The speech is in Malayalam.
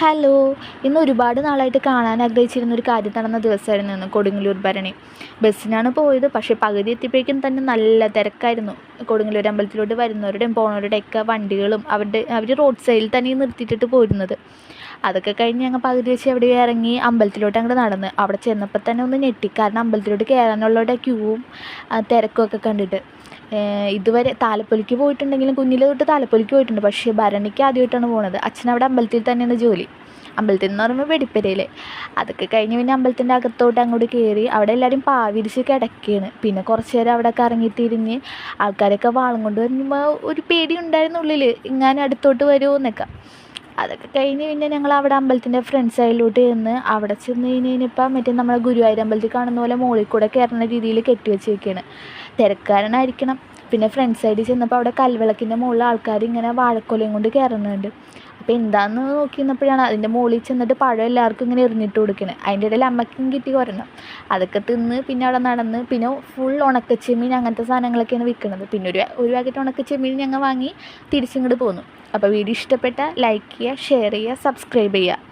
ഹലോ. ഇന്ന് ഒരുപാട് നാളായിട്ട് കാണാൻ ആഗ്രഹിച്ചിരുന്ന ഒരു കാര്യം നടന്ന ദിവസമായിരുന്നു ഇന്ന് കൊടുങ്ങല്ലൂർ ഭരണി. ബസ്സിനാണ് പോയത് പക്ഷേ പകുതി എത്തിയപ്പോഴേക്കും തന്നെ നല്ല തിരക്കായിരുന്നു. കൊടുങ്ങല്ലൂർ അമ്പലത്തിലോട്ട് വരുന്നവരുടെയും പോണവരുടെയൊക്കെ വണ്ടികളും അവരുടെ അവർ റോഡ് സൈഡിൽ തന്നെ നിർത്തിയിട്ടിട്ട് പോരുന്നത്. അതൊക്കെ കഴിഞ്ഞ് ഞങ്ങൾ പകുതി വെച്ച് എവിടെ ഇറങ്ങി അമ്പലത്തിലോട്ട് അങ്ങോട്ട് നടന്ന്. അവിടെ ചെന്നപ്പോൾ തന്നെ ഒന്ന് ഞെട്ടി. കാരണം അമ്പലത്തിലോട്ട് കയറാനുള്ളവരുടെ ക്യൂവും തിരക്കും ഒക്കെ കണ്ടിട്ട്. ഇതുവരെ താലപ്പൊലിക്ക് പോയിട്ടുണ്ടെങ്കിലും കുഞ്ഞിലെ തൊട്ട് താലപ്പൊലിക്ക് പോയിട്ടുണ്ട്. പക്ഷേ ഭരണിക്ക് ആദ്യമായിട്ടാണ് പോണത്. അച്ഛൻ അവിടെ അമ്പലത്തിൽ തന്നെയാണ് ജോലി. അമ്പലത്തിൽ എന്ന് പറയുമ്പോൾ വെടിപ്പരയിൽ അതൊക്കെ കഴിഞ്ഞ് പിന്നെ അമ്പലത്തിന്റെ അകത്തോട്ട് അങ്ങോട്ട് കയറി അവിടെ എല്ലാവരും പാവിരിച്ച് കിടക്കുകയാണ് പിന്നെ കുറച്ച് നേരം അവിടെ കറങ്ങി തിരിഞ്ഞ് ആൾക്കാരൊക്കെ വാളും കൊണ്ട് വരുമ്പോൾ ഒരു പേടി ഉണ്ടായിരുന്നുള്ളിൽ ഇങ്ങനെ അടുത്തോട്ട് വരുമോ എന്നൊക്കെ. അതൊക്കെ കഴിഞ്ഞ് പിന്നെ ഞങ്ങൾ അവിടെ അമ്പലത്തിന്റെ ഫ്രണ്ട് സൈഡിലോട്ട് ചെന്ന് അവിടെ ചെന്ന് കഴിഞ്ഞ് മറ്റേ നമ്മുടെ ഗുരുവായൂർ അമ്പലത്തിൽ കാണുന്ന പോലെ മുകളിൽ കൂടെ കയറുന്ന രീതിയിൽ കെട്ടി വെച്ചേക്കാണ്. തിരക്കാരനായിരിക്കണം. പിന്നെ ഫ്രണ്ട് സൈഡിൽ ചെന്നപ്പോൾ അവിടെ കൽവിളക്കിന്റെ മുകളിൽ ആൾക്കാർ ഇങ്ങനെ വാഴക്കൊലയും കൊണ്ട് കയറുന്നുണ്ട് അപ്പോൾ എന്താണെന്ന് നോക്കി നിന്നപ്പോഴാണ് അതിന്റെ മുകളിൽ ചെന്നിട്ട് പഴം എല്ലാവർക്കും ഇങ്ങനെ എറിഞ്ഞിട്ട് കൊടുക്കണേ. അതിന്റെ ഇടയിൽ അമ്മയ്ക്കും കിട്ടി ഒരെണ്ണം. അതൊക്കെ തിന്ന് പിന്നെ അവിടെ നടന്ന് പിന്നെ ഫുൾ ഉണക്കച്ചെമ്മീൻ അങ്ങനത്തെ സാധനങ്ങളൊക്കെയാണ് വിൽക്കുന്നത് പിന്നെ ഒരു ഒരു പാക്കറ്റ് ഉണക്കച്ചെമ്മീൻ ഞങ്ങൾ വാങ്ങി തിരിച്ചിങ്ങോട്ട് പോന്നു. അപ്പോൾ വീഡിയോ ഇഷ്ടപ്പെട്ട ലൈക്ക് ചെയ്യുക ഷെയർ ചെയ്യുക സബ്സ്ക്രൈബ് ചെയ്യുക.